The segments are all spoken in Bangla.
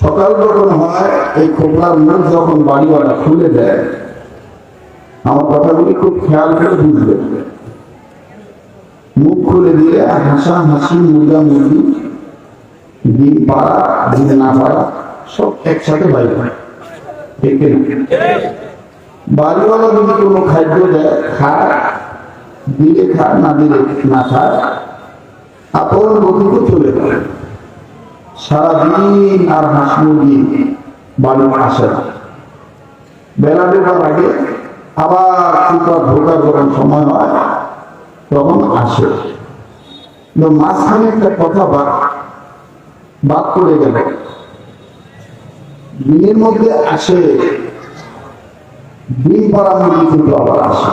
সকাল যখন হয়, এই খোপড়ার মুখ যখন বাড়িওয়ালা খুলে দেয়, আমার কথাগুলি খুব খেয়াল করে বুঝবে। মুখ খুলে দিয়ে হাসা হাসি মুরগা মুরগি ডিম পাড়া ডিম না পাড়া, সব একসাথে বাইরে ঠিক বাড়িওয়ালা যদি কোনো খাদ্য দেয়, খায়, দিলে খায়, না দিলে না খায়, আপন গতিতে চলে যায়। সারাদিন আর হাঁস মুরগি বাড়ি আসে না। বেলা ডোবার আগে আবার কুকার ঢোকার যখন সময় হয়, তখন আসে মাঝখানে একটা কথা বাদ বাদ করে গেল। দিনের মধ্যে আসে ডিম পাড়া মুরগি কিন্তু আবার আসে।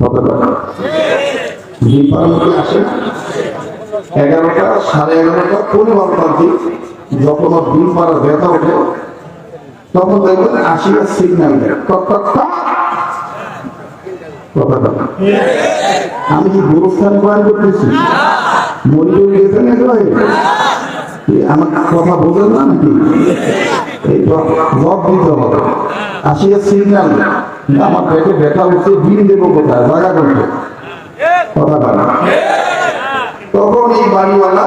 কথাটা ডিম পাড়া মুরগি আসে? এগারোটা, সাড়ে এগারোটা পনেরো বারোটার যখন ডিম পাড়ার ব্যথা ওঠে, তখন দেখবেন আসিয়া সিগন্যাল। আমি কি গুরুস্থানে বয়ান করতেছি? মরিয়ে গেছে না আমার কথা বোঝেন না নাকি? এই জব দিতে হবে। আসিয়া সিগন্যাল আমার পেটে ব্যথা উঠছে, ডিম দেবো কোথায়? জায়গা করতে। কথা বলা বাড়িওয়ালা,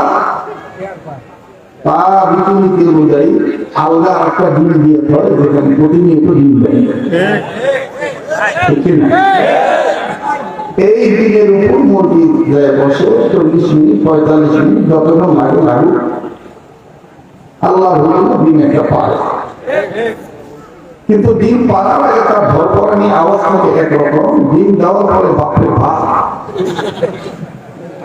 তার রীতিনীতি অনুযায়ী আলাদা একটা দিয়ে হয় যেখানে প্রতিনিয়ত দেয়? এই উপর মুরগি দেয় বসে, চল্লিশ মিনিট, পঁয়তাল্লিশ মিনিট যতক্ষণ লাগে লাগুক। আল্লাহ ডিম একটা পায়। কিন্তু ডিম পাড়ার আগে তার ধরপড়ানি আওয়াজ থাকে একরকম। ডিম দেওয়ার পরে বাপরে ভাত।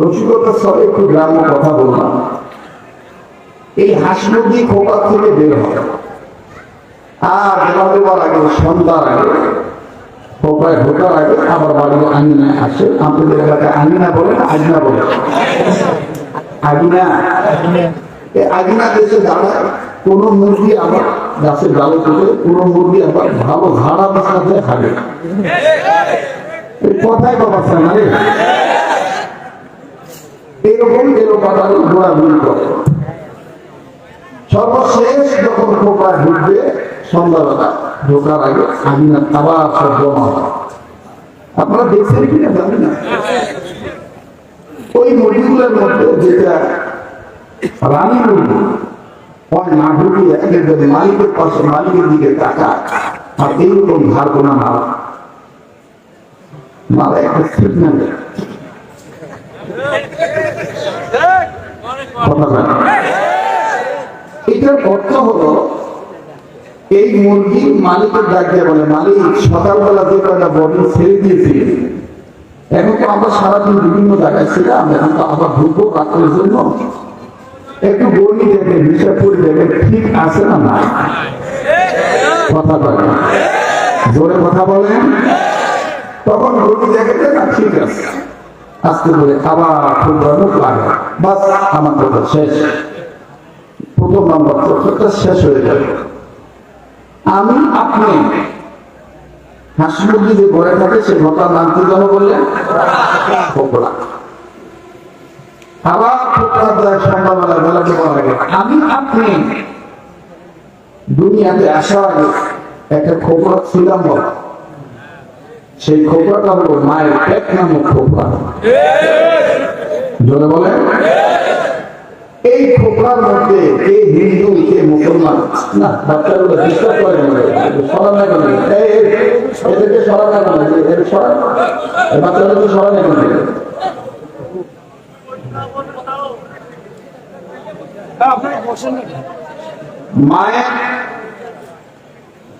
রসিকতার সব একটু গ্রাম্য কথা বললাম। এই হাঁস মুরগি খোপার থেকে বের হয়। আর বেলা দেওয়ার আগে, সন্ধ্যার আগে, খোপায় ঢোকার আগে আবার বাড়ির আঙিনায় আসে। আপনাদের এলাকায় আঙিনা বলে না আগিনা বলে? আগিনা এই আগিনা দেশে দাঁড়ায় কোন মুরগি আবার গাছের ডালে তুলে, কোন মুরগি আবার ভালো ঝাড়া বিছাতে খাবে। এই কথাই বাবা সামনে এরকম এলো পাতারি ঘোরাঘুরি করে। সর্বশেষ যখন খোপায় ঢুকবে, সন্ধ্যাবেলা, ঢোকার আগে আমিনা আবার সব জমা। আপনারা দেখছেন কিনা জানি না। ওই মুরগিগুলোর মধ্যে যেটা রানী মুরগি হয় না ঢুকিয়ে দেখবেন মালিকের পাশে, মালিকের দিকে টাকা আর এইরকম ধার গোনা মারা মারা একটা জানেন এটার অর্থ হলো, এই মুরগি মালিকের ডাক বলে, মালিক, সকালবেলা যে কয়টা বডি ছেড়ে দিয়েছি, এখন তো আমরা সারাদিন বিভিন্ন জায়গায় ছিলাম, এখন তো আবার ঢুকবো রাত্রের জন্য। একটু বডি দেখে হিসাব করে দেখে, ঠিক আছে না না কথা বলে। জোরে কথা বলেন। তখন বডি দেখে না, ঠিক আছে। আস্তে করে আবার লাগে। বাস, আমার কথা শেষ। প্রথম নম্বর শেষ হয়ে যাবে। আমি আপনি হাঁস মুরগি যে ঘরে থাকে, সে ঘটার নাম কি যেন বললেন? বলা আমি আপনি দুনিয়াতে আসার আগে একটা খোকলা ছিলাম বল। সেই খোকলাটা হলো মায়ের পেট নামক খোকলা জোরে বলেন। এই খোপড়ার মধ্যে কে হিন্দু, কে মুসলমান? না, বাচ্চাগুলো ডিস্টার্ব করে সরান কেন এদেরকে সরান কেন এদের সরান এই বাচ্চাদেরকে সরান কেন মায়ের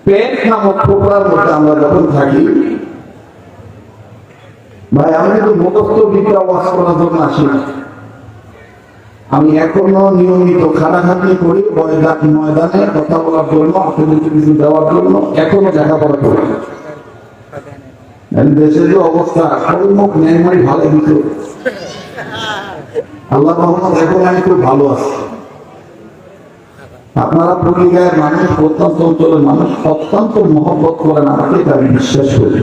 পেট নামক খোপড়ার মধ্যে আমরা যখন থাকি ভাই আমি কিন্তু মুখস্থ বিদ্যা ওয়াজ করার জন্য আসি না। আমি এখনও নিয়মিত খাটাখাটি করি ময়দান ময়দানে কথা বলার জন্য আপনাদেরকে কিছু দেওয়ার জন্য, এখনও লেখাপড়া করি দেশের যে অবস্থা মুখ নেই মানে ভালো কিছু। আল্লাহ রহমত, এখন আমি খুব ভালো আছি। আপনারা পরিগায়ের মানুষ, প্রত্যন্ত অঞ্চলের মানুষ, অত্যন্ত মহব্বত করেন আমাকে, এটা আমি বিশ্বাস করি।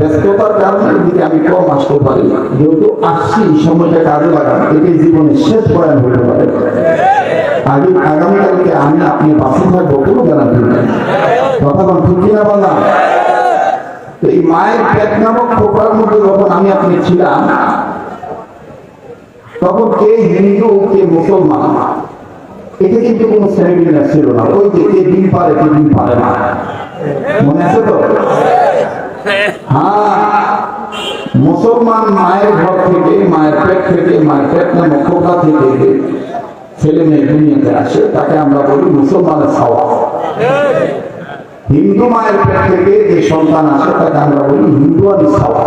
ব্যস্ততার কারণে এদিকে আমি কম আসতে পারি। যেহেতু আসছি, সময়টা কাজে লাগান এটাই জীবনের শেষ বয়ান হতে পারে। আগে আগামীকালকে আমি আপনি বাসে থাকব, কোনো গ্যারান্টি নেই। কথা বল, ঠিক কিনা এই মায়ের পেট নামক খোপার মধ্যে যখন আমি আপনি ছিলাম, তখন কে হিন্দু, কে মুসলমান? এটা কিন্তু কোনো শ্রেণীবিন্যাস ছিল না। ওই যে কে দিন পারে কে দিন পারে না। মনে আছে তো? হ্যাঁ। মুসলমান মায়ের ঘর থেকে, মায়ের পেট থেকে, মায়ের পেট নামক খোকা থেকে ছেলে মেয়ে দুনিয়াতে আসে, তাকে আমরা বলি মুসলমানের খাওয়া হিন্দু মায়ের পেট থেকে যে সন্তান আসে, তাকে আমরা বলি হিন্দু আর খাওয়া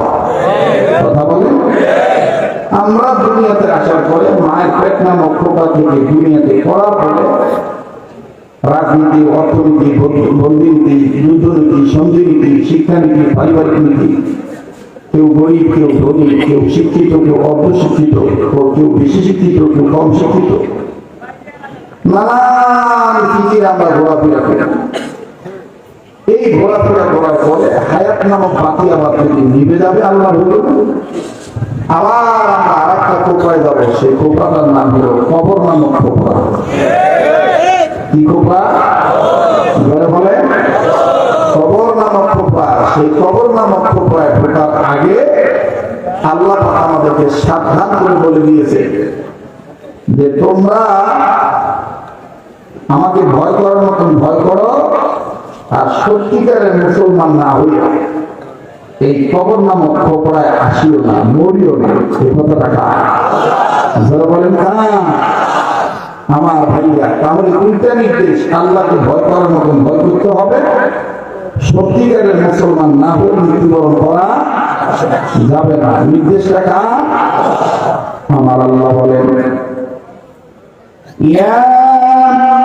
কথা বলেন? আমরা দুনিয়াতে আসার পরে মায়ের পেট নামক খোকা থেকে দুনিয়াতে পড়ার পরে রাজনীতি, অর্থনীতি বন্দিনীতি যুদ্ধনীতি সন্ধিনীতি শিক্ষানীতি, পারিবারিক নীতি। কেউ গরিব, কেউ ধনী, কেউ শিক্ষিত, কেউ অর্ধশিক্ষিত কেউ বেশি শিক্ষিত, কেউ কম শিক্ষিত। নানান ফিকির আমরা ঘোরাফেরা করি। এই ঘোরাফেরা করার পরে হায়াত নামক বাতি আবার নিভে যাবে, আল্লাহ আবার আমরা আর একটা কোপায় যাব। সেই কোপাটার নাম হলো কবর নামক কোপা কি কোপা বলে কবর নামক কোপা সেই কবর নামক কোপায় ঢোকার আগে আল্লাহ আমাদেরকে সাবধান করে বলে দিয়েছে যে তোমরা আমাকে ভয় করার মতন ভয় করো আর সত্যিকারের মুসলমান না হইয়া এই কবর নামক খোপড়ায় আসিও না, মরিও না আমার তাহলে উল্টা নির্দেশ, আল্লাহকে ভয় করার মতন হবে। সত্যিকারের মুসলমান না হয়ে মৃত্যুবরণ করা যাবে না। নির্দেশ রাখা আমার আল্লাহ বলেন يا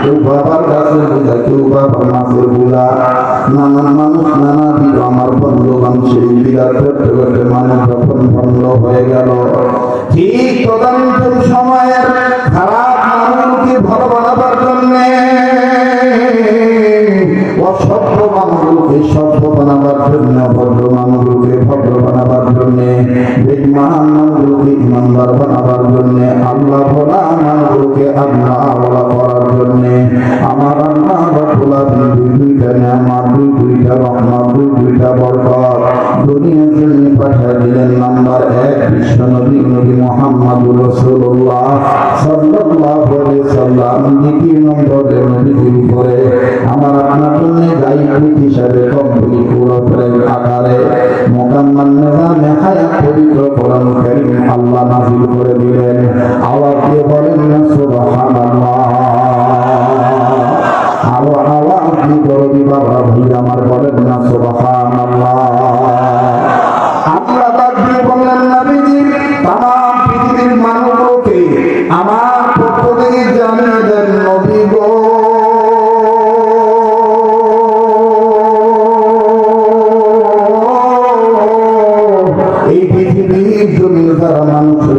কেউ বন্ধু সেই বিরাট করতে করতে মানুষ যখন বন্ধ হয়ে গেল ঠিক তদানীন্তন সময়ের খারাপ মানুষকে ভালো বানাবার জন্যে অসভ্য মানুষকে সভ্য বানাবার জন্য ভদ্র মানুষকে ভদ্র বানাবার জন্য বেইমান মানুষকে ইমানদার বানাবার জন্য আল্লাহ ভোলা মানুষকে আল্লাহ বলা জন্য আমার আল্লাহ ভোলা দুই দুইটা দুই দুইটা রহমত দুই দুইটা বরকত। দুনিয়ার জন্য পাঠিয়ে দিলেন নাম্বার এক বিশ্ব নবী নবী মোহাম্মদ রসুল্লাহ সাল্লাল্লাহু আলাইহি দ্বিতীয় নম্বরে নবীর উপরে আমার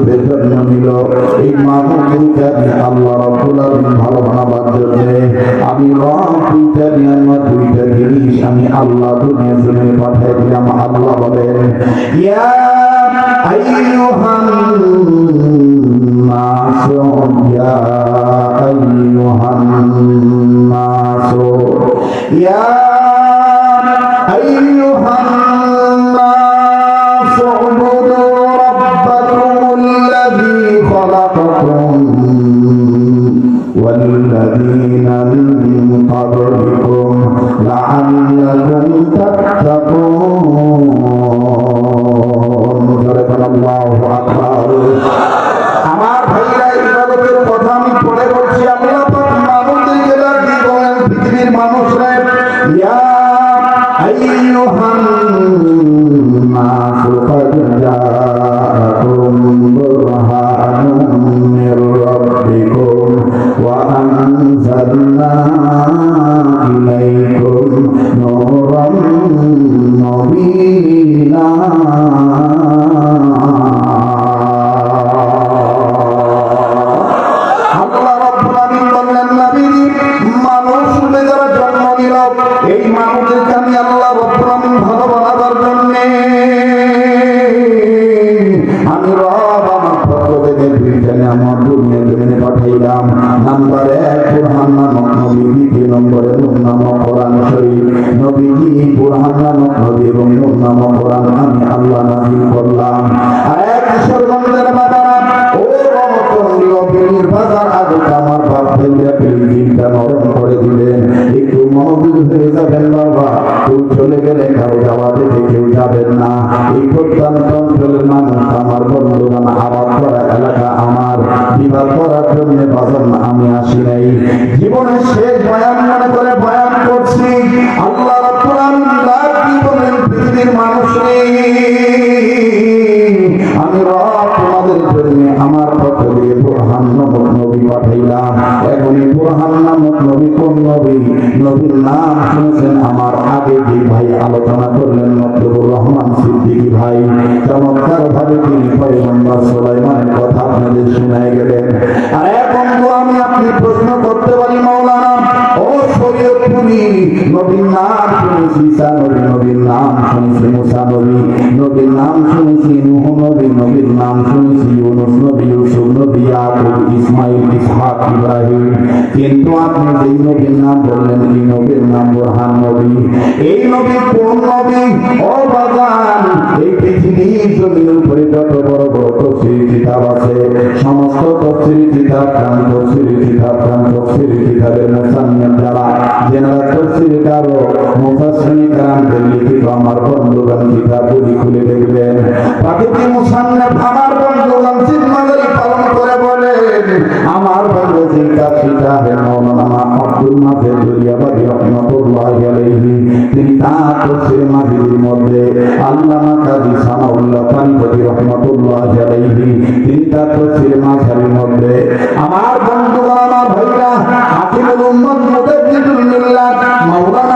বেতন নিল এই মাহবুবকে আল্লাহ আলামিন জন্য আমি দুইটা জিনিস আমি আল্লাহ দুনিয়া দিলাম। আল্লাহ বলেন ইয়া আইয়ুহান নাস ইয়া আইয়ুহান নাস ইয়া لعلكم تتقون গেলে কারও যাওয়া থেকে যাবেন না। এই প্রত্যন্ত মানুষ আমার বন্ধুগণ আবাদ করা এলাকা আমার। বিবাহ করার জন্য বাজার আমি আসি নাই। জীবনের শেষ বয়ান মনে করে বয়ান করছি। আল্লাহ রাব্বুল তিনি পয়গম্বর সুলাইমানের কথা আপনাদের শোনায় গেলেন। আর এখন শরীয়তপুরি নবীর নাম শুনেছি ঈসা নবী, নবীর কিন্তু আপনি যেই নবীর নাম বললেন এই নবীর নাম বুরহান নবী? এই নবী কোন নবী? ও এই পৃথিবীর জমিনের উপরে যত বড় বড় কিতাব আছে। সমস্ত তফসিরি কিতাব কান তফসিরি কিতাব কান তফসিরি কিতাবের মুসান্নিফ যারা যারা তফসিরি কারও মুফাসসিরি কারামদের লিখিত আমার বন্ধুগণ কিতাবগুলি খুলে দেখবেন। প্রাকৃতিক মুসান্নাফ আমার বন্ধুগণ জিম্মাদারি পালন করে বলেন, আমার বন্ধু চিন্তা চিন্তা হেন আব্দুল মাজিদ দুরিয়াবাদী রহমতুল্লাহ আলাইহি তিনি তার তফসির মাজিদের মধ্যে আল্লামা কাজী সানাউল্লাহ পানিপতি রহমতুল্লাহ আলাইহি তিনি তার তফসির মাঝারির মধ্যে আমার বন্ধুগণ, আমার ভাইরা, হাকিমুল উম্মত মুতাজ্জিদুল মিল্লাত মাওলানা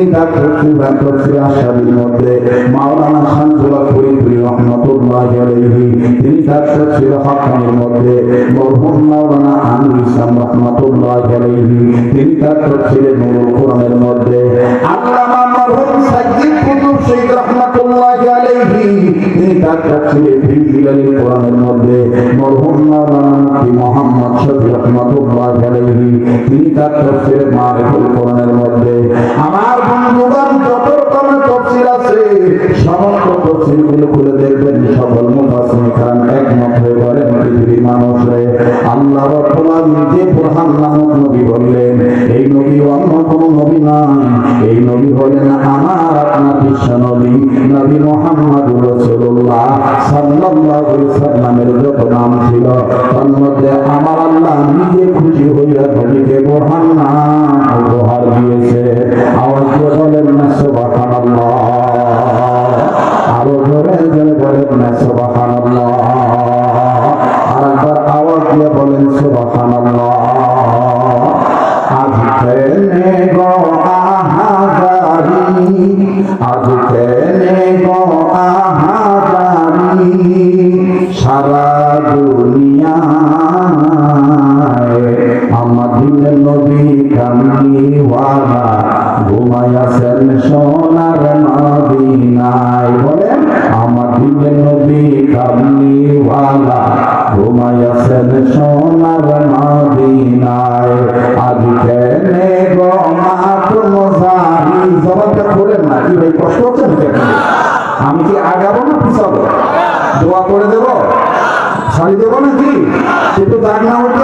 তিনি তার তফসির তফসির আশরাফির মধ্যে মাওলানা শামসুল্লাহ ফরিদপুরি রহমাতুল্লাহি আলাইহি তিনি তার তফসির হাকামের মধ্যে মরহুম মাওলানা আমির ইসলাম রহমাতুল্লাহি আলাইহি তিনি তার তফসিরে নূরুল কোরআনের মধ্যে আল্লামা মরহুম সাজ্জিদ কুতুব শহীদ রহমাতুল্লাহি আলাইহি তিনি তার তফসিরে ফিজিলালিল কোরআনের মধ্যে মরহুম মাওলানা মুফতি মুহাম্মদ শফি রহমাতুল্লাহি আলাইহি তিনি তার তফসিরে মারিফুল কোরআনের মধ্যে, আমার এই নবী অন্য কোনো নবী নয়। এই নবী হলেন আমার আপনার বিশ্ব নবী নবী মুহাম্মদুর রাসূলুল্লাহ সাল্লাল্লাহু নাম ছিল আমার আল্লাহ নিজে খুশি হইয়া নবীকে দিয়েছে। আওয়াজ দিয়ে বলেন না, সুবহানাল্লাহ। আরও জোরে জোরে বলেন না, সুবহানাল্লাহ। আরেকবার আওয়াজ দিয়ে বলেন, সুবহানাল্লাহ। আজ কেনে গো আহাজারি, আজ কেনে বাংলা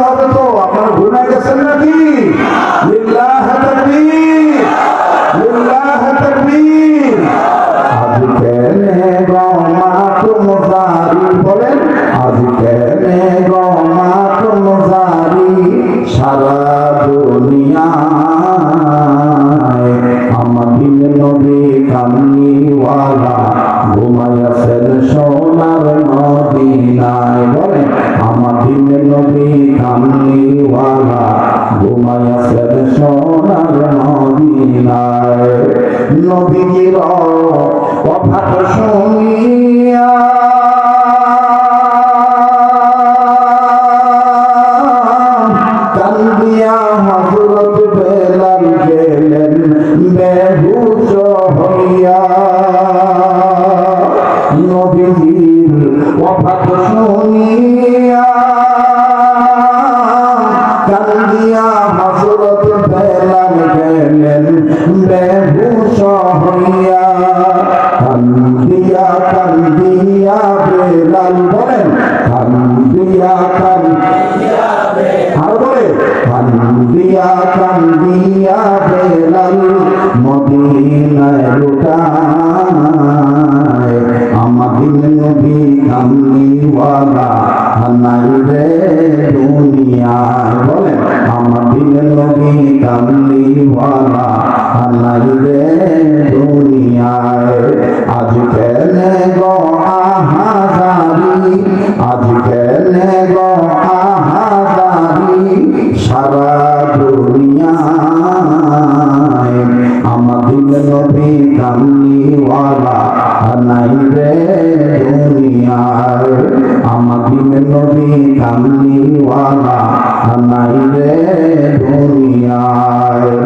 লুটায় আমাদিন নবী কামলিওয়ালা নাই রে দুনিয়ায় বলে আমাদিন নবী কামলিওয়ালা নাই রে দুনিয়ায় আজ কেনে গো নবী কামলিওয়ালা নাই রে দুনিয়ায়।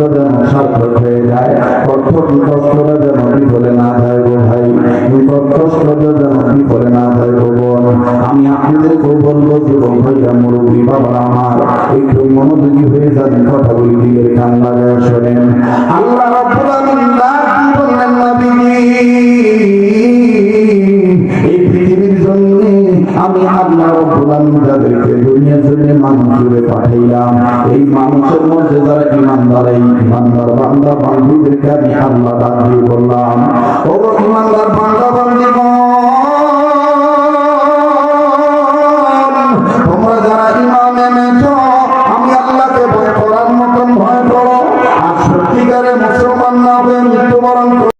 কষ্টটা যেন সার্থক হয়ে যায়। কষ্ট কষ্টটা যেন বিফলে না যায় গো ভাই? কষ্টটা যেন বিফলে না যায় গো বোন? আমি আপনাদেরকেও বলব যুবক ভাইরা মুরব্বী, বাবারা আমার, একটু মনোযোগী হয়ে যান, কথাগুলি দিয়ে কান লাগায় শোনেন। আল্লাহ আমি আল্লাহ দুনিয়ার জন্য মানুষ জুড়ে পাঠাইলাম। এই মানুষের মধ্যে যারা ইমানদার, এই ইমানদার বান্দা বান্ধবীদেরকে আমি আল্লাহ ডাক দিয়ে বললাম। ও ইমানদার বান্দা বান্ধবীগণ